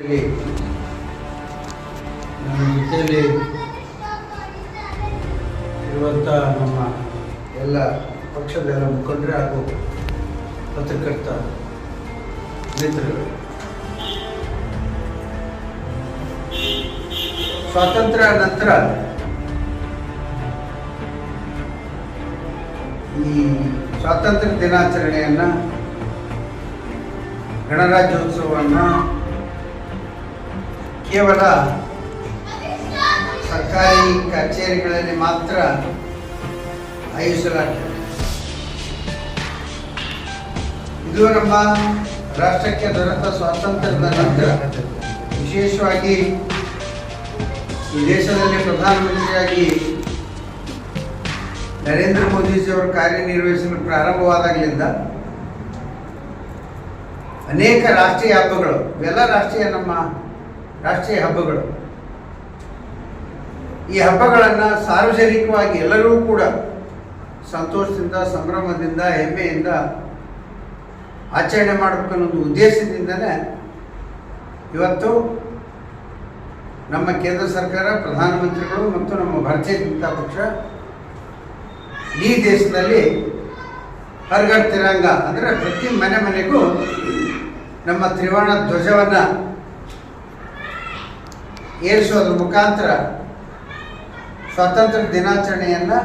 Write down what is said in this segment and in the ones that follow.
ನಮ್ಮ ಜೊತೆಯಲ್ಲಿ ಇರುವಂಥ ನಮ್ಮ ಎಲ್ಲ ಪಕ್ಷದ ಎಲ್ಲ ಮುಖಂಡರೇ ಹಾಗೂ ಪತ್ರಕರ್ತ ಮಿತ್ರರು ಸ್ವಾತಂತ್ರ್ಯ ನಂತರ ಈ ಸ್ವಾತಂತ್ರ್ಯ ದಿನಾಚರಣೆಯನ್ನು ಗಣರಾಜ್ಯೋತ್ಸವವನ್ನು ಕೇವಲ ಸರ್ಕಾರಿ ಕಚೇರಿಗಳಲ್ಲಿ ಮಾತ್ರ ಆಯೋಜಿಸಲಾಗ್ತದೆ. ಇದು ನಮ್ಮ ರಾಷ್ಟ್ರಕ್ಕೆ ದೊರೆತ ಸ್ವಾತಂತ್ರ್ಯದ ನಂತರ ವಿಶೇಷವಾಗಿ ಈ ದೇಶದಲ್ಲಿ ಪ್ರಧಾನಮಂತ್ರಿಯಾಗಿ ನರೇಂದ್ರ ಮೋದಿಜಿಯವರು ಕಾರ್ಯನಿರ್ವಹಿಸಲು ಪ್ರಾರಂಭವಾದಾಗಲಿಂದ ಅನೇಕ ರಾಷ್ಟ್ರೀಯ ಹಬ್ಬಗಳು ಇವೆಲ್ಲ ರಾಷ್ಟ್ರೀಯ ನಮ್ಮ ರಾಷ್ಟ್ರೀಯ ಹಬ್ಬಗಳು. ಈ ಹಬ್ಬಗಳನ್ನು ಸಾರ್ವಜನಿಕವಾಗಿ ಎಲ್ಲರೂ ಕೂಡ ಸಂತೋಷದಿಂದ, ಸಂಭ್ರಮದಿಂದ, ಹೆಮ್ಮೆಯಿಂದ ಆಚರಣೆ ಮಾಡಬೇಕು ಅನ್ನೋದು ಉದ್ದೇಶದಿಂದಲೇ ಇವತ್ತು ನಮ್ಮ ಕೇಂದ್ರ ಸರ್ಕಾರ, ಪ್ರಧಾನಮಂತ್ರಿಗಳು ಮತ್ತು ನಮ್ಮ ಭಾರತೀಯ ಜನತಾ ಪಕ್ಷ ಈ ದೇಶದಲ್ಲಿ ಹರ್ಗರ್ ತಿರಂಗ ಅಂದರೆ ಪ್ರತಿ ಮನೆ ಮನೆಗೂ ನಮ್ಮ ತ್ರಿವರ್ಣ ಧ್ವಜವನ್ನು ಏರಿಸೋದ್ರ ಮುಖಾಂತರ ಸ್ವಾತಂತ್ರ್ಯ ದಿನಾಚರಣೆಯನ್ನು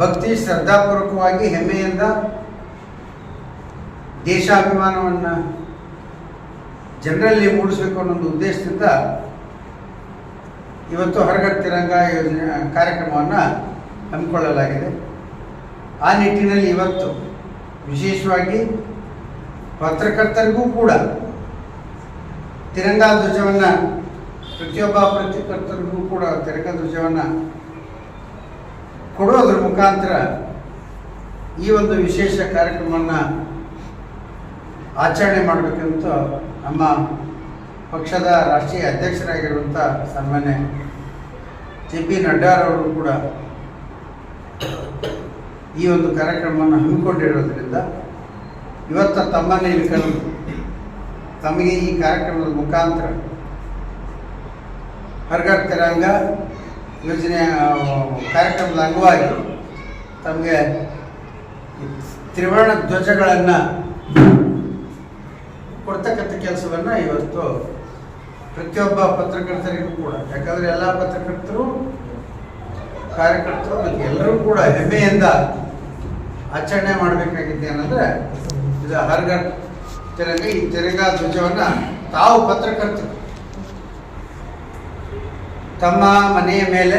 ಭಕ್ತಿ ಶ್ರದ್ಧಾಪೂರ್ವಕವಾಗಿ ಹೆಮ್ಮೆಯಿಂದ ದೇಶಾಭಿಮಾನವನ್ನು ಜನರಲ್ಲಿ ಮೂಡಿಸಬೇಕು ಅನ್ನೋ ಒಂದು ಉದ್ದೇಶದಿಂದ ಇವತ್ತು ಹೊರಗಡೆ ತಿರಂಗ ಯೋಜನೆ ಕಾರ್ಯಕ್ರಮವನ್ನು ಹಮ್ಮಿಕೊಳ್ಳಲಾಗಿದೆ. ಆ ನಿಟ್ಟಿನಲ್ಲಿ ಇವತ್ತು ವಿಶೇಷವಾಗಿ ಪತ್ರಕರ್ತರಿಗೂ ಕೂಡ ತಿರಂಗಾ ಧ್ವಜವನ್ನು ಪ್ರತಿಯೊಬ್ಬ ಪ್ರತಿಕರ್ತರಿಗೂ ಕೂಡ ತಿರಂಗಾ ಧ್ವಜವನ್ನು ಕೊಡೋದ್ರ ಮುಖಾಂತರ ಈ ಒಂದು ವಿಶೇಷ ಕಾರ್ಯಕ್ರಮವನ್ನು ಆಚರಣೆ ಮಾಡಬೇಕಂತ ನಮ್ಮ ಪಕ್ಷದ ರಾಷ್ಟ್ರೀಯ ಅಧ್ಯಕ್ಷರಾಗಿರುವಂಥ ಸನ್ಮಾನ್ಯ ಜೆ ಪಿ ನಡ್ಡಾರವರು ಕೂಡ ಈ ಒಂದು ಕಾರ್ಯಕ್ರಮವನ್ನು ಹಮ್ಮಿಕೊಂಡಿರೋದ್ರಿಂದ ಇವತ್ತು ತಮ್ಮನ್ನೇ ಇಲ್ಲಿ ತಮಗೆ ಈ ಕಾರ್ಯಕ್ರಮದ ಮುಖಾಂತರ ಹರ್ಗರ್ ತೆರಂಗ ಯೋಜನೆ ಕಾರ್ಯಕ್ರಮದ ಅಂಗವಾಗಿ ತಮಗೆ ತ್ರಿವರ್ಣ ಧ್ವಜಗಳನ್ನು ಕೊಡ್ತಕ್ಕಂಥ ಕೆಲಸವನ್ನು ಇವತ್ತು ಪ್ರತಿಯೊಬ್ಬ ಪತ್ರಕರ್ತರಿಗೂ ಕೂಡ, ಯಾಕಂದರೆ ಎಲ್ಲ ಪತ್ರಕರ್ತರು, ಕಾರ್ಯಕರ್ತರು ಮತ್ತು ಎಲ್ಲರೂ ಕೂಡ ಹೆಮ್ಮೆಯಿಂದ ಆಚರಣೆ ಮಾಡಬೇಕಾಗಿದೆ ಏನಂದರೆ, ಇದು ಹರ್ಗರ್ ತಿರಂಗ ಈ ತಿರಂಗ ಧ್ವಜವನ್ನು ತಾವು ಪತ್ರಕರ್ತರು. ತಮ್ಮ ಮನೆಯ ಮೇಲೆ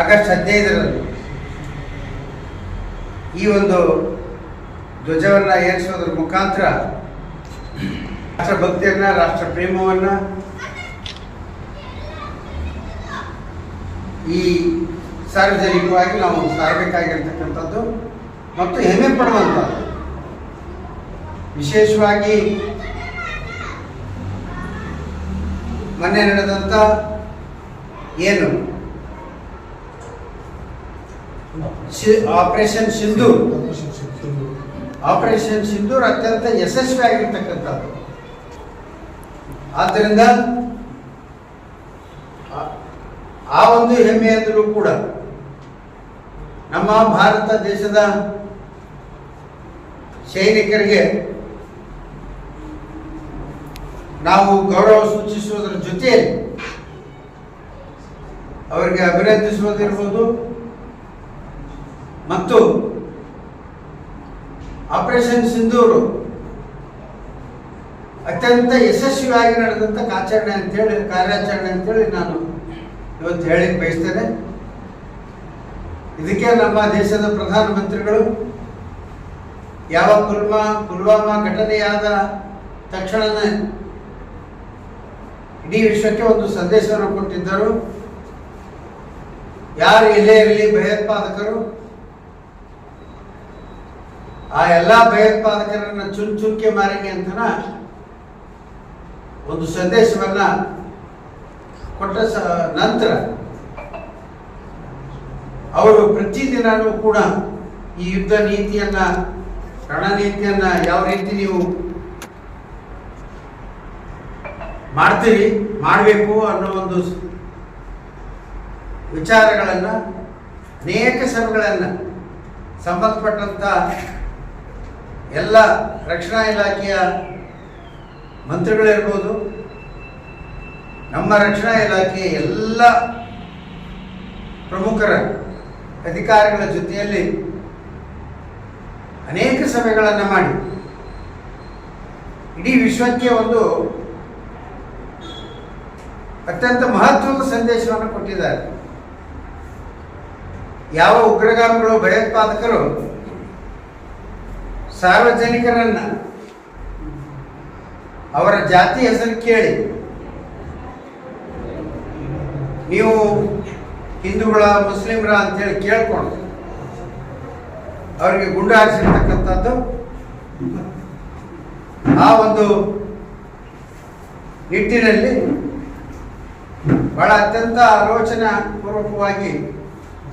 ಆಗಸ್ಟ್ ಹದಿನೈದರಲ್ಲಿ ಈ ಒಂದು ಧ್ವಜವನ್ನು ಏರಿಸೋದ್ರ ಮುಖಾಂತರ ರಾಷ್ಟ್ರಭಕ್ತಿಯನ್ನ ರಾಷ್ಟ್ರ ಪ್ರೇಮವನ್ನ ಈ ಸಾರ್ವಜನಿಕವಾಗಿ ನಾವು ಸಾರಬೇಕಾಗಿರ್ತಕ್ಕಂಥದ್ದು ಮತ್ತು ಹೆಮ್ಮೆ ಪಡುವಂಥದ್ದು. ವಿಶೇಷವಾಗಿ ಮೊನ್ನೆ ನಡೆದಂಥ ಏನು? ಆಪರೇಷನ್ ಸಿಂಧು. ಆಪರೇಷನ್ ಸಿಂಧೂರ್ ಅತ್ಯಂತ ಯಶಸ್ವಿಯಾಗಿರ್ತಕ್ಕಂಥದ್ದು. ಆದ್ದರಿಂದ ಆ- ಒಂದು ಹೆಮ್ಮೆಯಿಂದಲೂ ಕೂಡ ನಮ್ಮ ಭಾರತ ದೇಶದ ಸೈನಿಕರಿಗೆ ನಾವು ಗೌರವ ಸೂಚಿಸುವುದರ ಜೊತೆಯಲ್ಲಿ ಅವರಿಗೆ ಅಭಿನಂದಿಸುವುದಿರ್ಬೋದು ಮತ್ತು ಆಪರೇಷನ್ ಸಿಂಧೂರು ಅತ್ಯಂತ ಯಶಸ್ವಿಯಾಗಿ ನಡೆದಂಥ ಆಚರಣೆ ಅಂತೇಳಿ, ಕಾರ್ಯಾಚರಣೆ ಅಂತೇಳಿ ನಾನು ಇವತ್ತು ಹೇಳಿ ಬಯಸ್ತೇನೆ. ಇದಕ್ಕೆ ನಮ್ಮ ದೇಶದ ಪ್ರಧಾನಮಂತ್ರಿಗಳು ಯಾವ ಪುಲ್ವಾ ಪುಲ್ವಾಮಾ ಘಟನೆಯಾದ ತಕ್ಷಣನೇ ಇಡೀ ವಿಶ್ವಕ್ಕೆ ಒಂದು ಸಂದೇಶವನ್ನು ಕೊಟ್ಟಿದ್ದರು. ಯಾರು ಎಲ್ಲೇ ಇರಲಿ ಭಯೋತ್ಪಾದಕರು, ಆ ಎಲ್ಲ ಭಯೋತ್ಪಾದಕರನ್ನ ಚುನ್ ಚುನ್ಕೆ ಮಾರಿಗೆ ಅಂತನ ಒಂದು ಸಂದೇಶವನ್ನ ಕೊಟ್ಟ ನಂತರ ಅವರು ಪ್ರತಿದಿನನೂ ಕೂಡ ಈ ಯುದ್ಧ ನೀತಿಯನ್ನ ರಣನೀತಿಯನ್ನ ಯಾವ ರೀತಿ ನೀವು ಮಾಡ್ತೀರಿ, ಮಾಡಬೇಕು ಅನ್ನೋ ಒಂದು ವಿಚಾರಗಳನ್ನ, ಅನೇಕ ಸಭೆಗಳನ್ನು ಸಂಬಂಧಪಟ್ಟಂಥ ಎಲ್ಲ ರಕ್ಷಣಾ ಇಲಾಖೆಯ ಮಂತ್ರಿಗಳಿರ್ಬೋದು, ನಮ್ಮ ರಕ್ಷಣಾ ಇಲಾಖೆಯ ಎಲ್ಲ ಪ್ರಮುಖರ ಅಧಿಕಾರಿಗಳ ಜೊತೆಯಲ್ಲಿ ಅನೇಕ ಸಭೆಗಳನ್ನು ಮಾಡಿ. ಇಡೀ ವಿಶ್ವಕ್ಕೆ ಒಂದು ಅತ್ಯಂತ ಮಹತ್ವದ ಸಂದೇಶವನ್ನು ಕೊಟ್ಟಿದ್ದಾರೆ. ಯಾವ ಉಗ್ರಗಾಮಿಗಳು, ಭಯೋತ್ಪಾದಕರು ಸಾರ್ವಜನಿಕರನ್ನ ಅವರ ಜಾತಿ ಹೆಸರು ಕೇಳಿ, ನೀವು ಹಿಂದೂಗಳ, ಮುಸ್ಲಿಮರ ಅಂತೇಳಿ ಕೇಳ್ಕೊಂಡು ಅವರಿಗೆ ಗುಂಡು ಹಾರಿಸಿರ್ತಕ್ಕಂಥದ್ದು ಆ ಒಂದು ನಿಟ್ಟಿನಲ್ಲಿ ಬಹಳ ಅತ್ಯಂತ ಆಲೋಚನಾ ಪೂರ್ವಕವಾಗಿ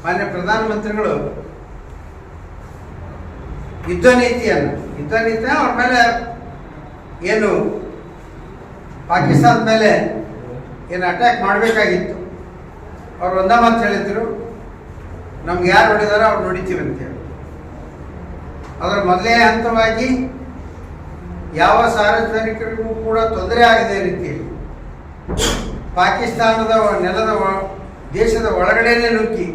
ಮಾನ್ಯ ಪ್ರಧಾನಮಂತ್ರಿಗಳು ಯುದ್ಧ ನೀತಿಯನ್ನು, ಯುದ್ಧ ನೀತಿ ಅವ್ರ ಮೇಲೆ ಏನು ಪಾಕಿಸ್ತಾನದ ಮೇಲೆ ಏನು ಅಟ್ಯಾಕ್ ಮಾಡಬೇಕಾಗಿತ್ತು. ಅವ್ರು ಒಂದ ಮಾತು ಹೇಳಿದ್ರು, ನಮ್ಗೆ ಯಾರು ಹೊಡಿದಾರೋ ಅವ್ರು ನೋಡಿತೀವಿ ಅಂತೇಳಿ ಅದರ ಮೊದಲೇ ಹಂತವಾಗಿ ಯಾವ ಸಾರ್ವಜನಿಕರಿಗೂ ಕೂಡ ತೊಂದರೆ ಆಗದೆ ರೀತಿಯಲ್ಲಿ ಪಾಕಿಸ್ತಾನದ ನೆಲದ ದೇಶದ ಒಳಗಡೆಯೇ ನುಗ್ಗಿ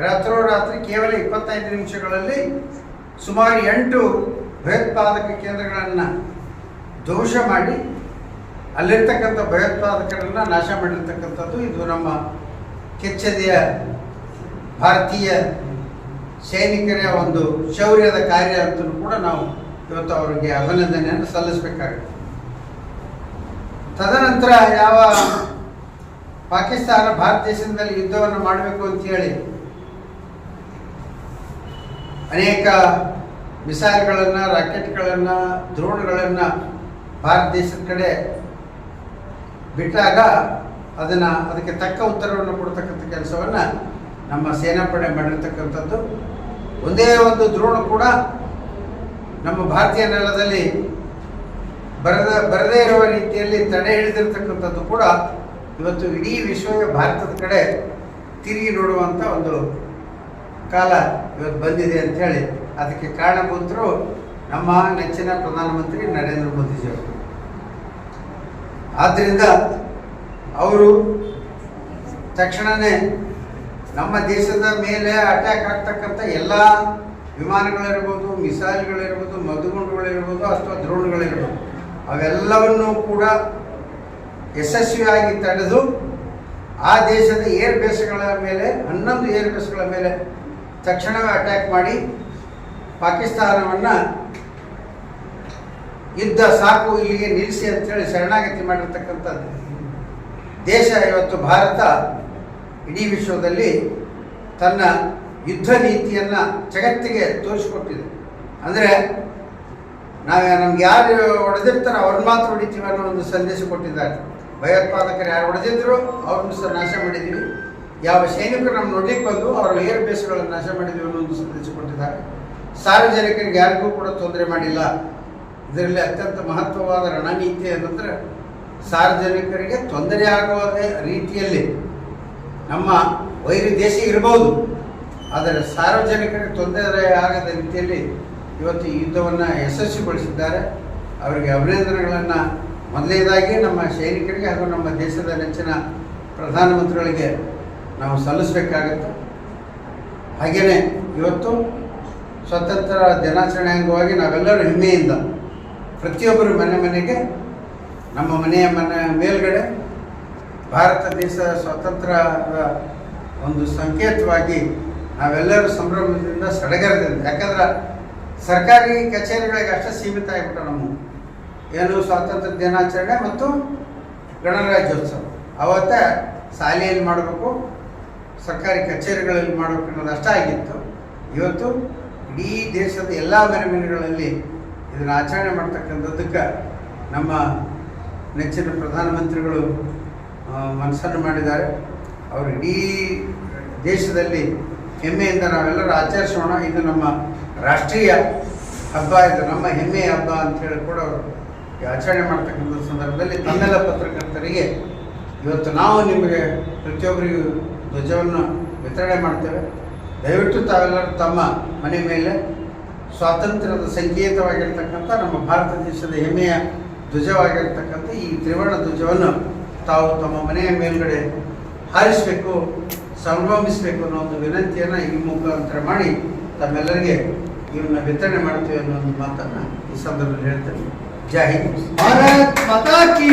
ರಾತ್ರೋರಾತ್ರಿ ಕೇವಲ ಇಪ್ಪತ್ತೈದು ನಿಮಿಷಗಳಲ್ಲಿ ಸುಮಾರು ಎಂಟು ಭಯೋತ್ಪಾದಕ ಕೇಂದ್ರಗಳನ್ನು ಧ್ವಂಸ ಮಾಡಿ ಅಲ್ಲಿರ್ತಕ್ಕಂಥ ಭಯೋತ್ಪಾದಕರನ್ನು ನಾಶ ಮಾಡಿರ್ತಕ್ಕಂಥದ್ದು ಇದು ನಮ್ಮ ಕೆಚ್ಚದೆಯ ಭಾರತೀಯ ಸೈನಿಕರ ಒಂದು ಶೌರ್ಯದ ಕಾರ್ಯ ಅಂತಲೂ ಕೂಡ ನಾವು ಇವತ್ತು ಅವರಿಗೆ ಅಭಿನಂದನೆಯನ್ನು ಸಲ್ಲಿಸಬೇಕಾಗುತ್ತೆ. ತದನಂತರ ಯಾವ ಪಾಕಿಸ್ತಾನ ಭಾರತ ದೇಶದಲ್ಲಿ ಯುದ್ಧವನ್ನು ಮಾಡಬೇಕು ಅಂತೇಳಿ ಅನೇಕ ಮಿಸೈಲ್ಗಳನ್ನು, ರಾಕೆಟ್ಗಳನ್ನು ಡ್ರೋಣ್ಗಳನ್ನು ಭಾರತ ದೇಶದ ಕಡೆ ಬಿಟ್ಟಾಗ ಅದನ್ನು ಅದಕ್ಕೆ ತಕ್ಕ ಉತ್ತರವನ್ನು ಕೊಡ್ತಕ್ಕಂಥ ಕೆಲಸವನ್ನು ನಮ್ಮ ಸೇನಾಪಡೆ ಮಾಡಿರ್ತಕ್ಕಂಥದ್ದು ಒಂದೇ ಒಂದು ದ್ರೋಣ ಕೂಡ ನಮ್ಮ ಭಾರತೀಯ ನೆಲದಲ್ಲಿ ಬರದ, ಬರದೇ ಇರುವ ರೀತಿಯಲ್ಲಿ ತಡೆ ಹಿಡಿದಿರ್ತಕ್ಕಂಥದ್ದು ಕೂಡ ಇವತ್ತು ಇಡೀ ವಿಶ್ವವೇ ಭಾರತದ ಕಡೆ ತಿರುಗಿ ನೋಡುವಂಥ ಒಂದು ಕಾಲ ಇವತ್ತು ಬಂದಿದೆ ಅಂತ ಹೇಳಿ ಅದಕ್ಕೆ ಕಾರಣಭೂತರು ನಮ್ಮ ನೆಚ್ಚಿನ ಪ್ರಧಾನಮಂತ್ರಿ ನರೇಂದ್ರ ಮೋದಿಜಿಯವರು ಆದ್ದರಿಂದ ಅವರು ತಕ್ಷಣವೇ ನಮ್ಮ ದೇಶದ ಮೇಲೆ ಅಟ್ಯಾಕ್ ಆಗ್ತಕ್ಕಂಥ ಎಲ್ಲ ವಿಮಾನಗಳಿರ್ಬೋದು ಮಿಸೈಲ್ಗಳಿರ್ಬೋದು ಮದುಗುಂಡುಗಳಿರ್ಬೋದು ಅಥವಾ ದ್ರೋಣ್ಗಳಿರ್ಬೋದು, ಅವೆಲ್ಲವನ್ನೂ ಕೂಡ ಯಶಸ್ವಿಯಾಗಿ ತಡೆದು ಆ ದೇಶದ ಏರ್ ಬೇಸ್ಗಳ ಮೇಲೆ, ಹನ್ನೊಂದು ಏರ್ ಬೇಸ್ಗಳ ಮೇಲೆ ತಕ್ಷಣವೇ ಅಟ್ಯಾಕ್ ಮಾಡಿ ಪಾಕಿಸ್ತಾನವನ್ನು ಯುದ್ಧ ಸಾಕು ಇಲ್ಲಿಗೆ ನಿಲ್ಲಿಸಿ ಅಂತೇಳಿ ಶರಣಾಗತಿ ಮಾಡಿರ್ತಕ್ಕಂಥದ್ದು. ದೇಶ ಇವತ್ತು ಭಾರತ ಇಡೀ ವಿಶ್ವದಲ್ಲಿ ತನ್ನ ಯುದ್ಧ ನೀತಿಯನ್ನು ಜಗತ್ತಿಗೆ ತೋರಿಸಿಕೊಟ್ಟಿದೆ. ಅಂದರೆ ನಾವು ನಮ್ಗೆ ಯಾರು ಹೊಡೆದಿರ್ತಾರೋ ಅವ್ರನ್ನ ಮಾತ್ರ ಹೊಡಿತೀವಿ ಅನ್ನೋ ಒಂದು ಸಂದೇಶ ಕೊಟ್ಟಿದ್ದಾರೆ. ಭಯೋತ್ಪಾದಕರು ಯಾರು ಹೊಡೆದಿದ್ರು ಅವ್ರನ್ನ ಸಹ ನಾಶ ಮಾಡಿದ್ದೀವಿ. ಯಾವ ಸೈನಿಕರು ನಮ್ಮ ನೋಡ್ಲಿಕ್ಕೆ ಬಂದು ಅವರ ಏರ್ ಬೇಸ್ಗಳನ್ನು ನಾಶ ಮಾಡಿದ್ದೀವಿ ಅನ್ನೋ ಒಂದು ಸಂದೇಶ ಕೊಟ್ಟಿದ್ದಾರೆ. ಸಾರ್ವಜನಿಕರಿಗೆ ಯಾರಿಗೂ ಕೂಡ ತೊಂದರೆ ಮಾಡಿಲ್ಲ. ಇದರಲ್ಲಿ ಅತ್ಯಂತ ಮಹತ್ವವಾದ ರಣನೀತಿ ಏನಂದ್ರೆ ಸಾರ್ವಜನಿಕರಿಗೆ ತೊಂದರೆ ಆಗುವ ರೀತಿಯಲ್ಲಿ ನಮ್ಮ ವೈರಿ ದೇಶ ಇರಬಹುದು ಆದರೆ ಸಾರ್ವಜನಿಕರಿಗೆ ತೊಂದರೆ ಆಗದ ರೀತಿಯಲ್ಲಿ ಇವತ್ತು ಯುದ್ಧವನ್ನು ಯಶಸ್ವಿಗೊಳಿಸಿದ್ದಾರೆ. ಅವರಿಗೆ ಅಭಿನಂದನೆಗಳನ್ನು. ಮೊದಲನೇದಾಗಿ ನಮ್ಮ ಸೈನಿಕರಿಗೆ ಹಾಗೂ ನಮ್ಮ ದೇಶದ ನೆಚ್ಚಿನ ಪ್ರಧಾನಮಂತ್ರಿಗಳಿಗೆ ನಾವು ಸಲ್ಲಿಸಬೇಕಾಗತ್ತೆ. ಹಾಗೆಯೇ ಇವತ್ತು ಸ್ವತಂತ್ರ ದಿನಾಚರಣೆ ಅಂಗವಾಗಿ ನಾವೆಲ್ಲರೂ ಹೆಮ್ಮೆಯಿಂದ ಪ್ರತಿಯೊಬ್ಬರು ಮನೆ ಮನೆಗೆ, ನಮ್ಮ ಮನೆಯ ಮನೆ ಮೇಲ್ಗಡೆ ಭಾರತ ದೇಶ ಸ್ವಾತಂತ್ರ್ಯದ ಒಂದು ಸಂಕೇತವಾಗಿ ನಾವೆಲ್ಲರೂ ಸಂಭ್ರಮದಿಂದ ಸಡಗರದಿಂದ, ಯಾಕಂದ್ರೆ ಸರ್ಕಾರಿ ಕಚೇರಿಗಳಿಗೆ ಅಷ್ಟೇ ಸೀಮಿತ ಆಗಿಬಿಟ್ಟ ನಮ್ಮ ಏನು ಸ್ವಾತಂತ್ರ್ಯ ದಿನಾಚರಣೆ ಮತ್ತು ಗಣರಾಜ್ಯೋತ್ಸವ. ಅವತ್ತೇ ಶಾಲೆಯಲ್ಲಿ ಮಾಡಬೇಕು, ಸರ್ಕಾರಿ ಕಚೇರಿಗಳಲ್ಲಿ ಮಾಡಬೇಕು ಅನ್ನೋದು ಅಷ್ಟೇ ಆಗಿತ್ತು. ಇವತ್ತು ಇಡೀ ದೇಶದ ಎಲ್ಲ ಮನೆ ಇದನ್ನು ಆಚರಣೆ ಮಾಡ್ತಕ್ಕಂಥದ್ದಕ್ಕೆ ನಮ್ಮ ನೆಚ್ಚಿನ ಪ್ರಧಾನಮಂತ್ರಿಗಳು ಮನಸ್ಸನ್ನು ಮಾಡಿದ್ದಾರೆ. ಅವರು ಇಡೀ ದೇಶದಲ್ಲಿ ಹೆಮ್ಮೆಯಿಂದ ನಾವೆಲ್ಲರೂ ಆಚರಿಸೋಣ. ಇದು ನಮ್ಮ ರಾಷ್ಟ್ರೀಯ ಹಬ್ಬ, ಇದು ನಮ್ಮ ಹೆಮ್ಮೆಯ ಹಬ್ಬ ಅಂತ ಹೇಳಿ ಕೂಡ ಅವರು ಆಚರಣೆ ಮಾಡ್ತಕ್ಕಂಥ ಸಂದರ್ಭದಲ್ಲಿ ತಮ್ಮೆಲ್ಲ ಪತ್ರಕರ್ತರಿಗೆ ಇವತ್ತು ನಾವು ನಿಮಗೆ ಪ್ರತಿಯೊಬ್ಬರಿಗೂ ಧ್ವಜವನ್ನು ವಿತರಣೆ ಮಾಡ್ತೇವೆ. ದಯವಿಟ್ಟು ತಾವೆಲ್ಲರೂ ತಮ್ಮ ಮನೆ ಮೇಲೆ ಸ್ವಾತಂತ್ರ್ಯದ ಸಂಕೇತವಾಗಿರ್ತಕ್ಕಂಥ ನಮ್ಮ ಭಾರತ ದೇಶದ ಹೆಮ್ಮೆಯ ಧ್ವಜವಾಗಿರ್ತಕ್ಕಂಥ ಈ ತ್ರಿವರ್ಣ ಧ್ವಜವನ್ನು ತಾವು ತಮ್ಮ ಮನೆಯ ಮೇಲ್ಗಡೆ ಹಾರಿಸಬೇಕು, ಸಂಭ್ರಮಿಸಬೇಕು ಅನ್ನೋ ಒಂದು ವಿನಂತಿಯನ್ನು ಈ ಮುಖಾಂತರ ಮಾಡಿ ತಮ್ಮೆಲ್ಲರಿಗೆ ಇವನ್ನ ವಿತರಣೆ ಮಾಡ್ತೀವಿ ಅನ್ನೋ ಒಂದು ಮಾತನ್ನು ಈ ಸಂದರ್ಭದಲ್ಲಿ ಹೇಳ್ತೇನೆ. ಜೈ ಹಿಂದ್. ಭಾರತ್ ಮಾತಾ ಕಿ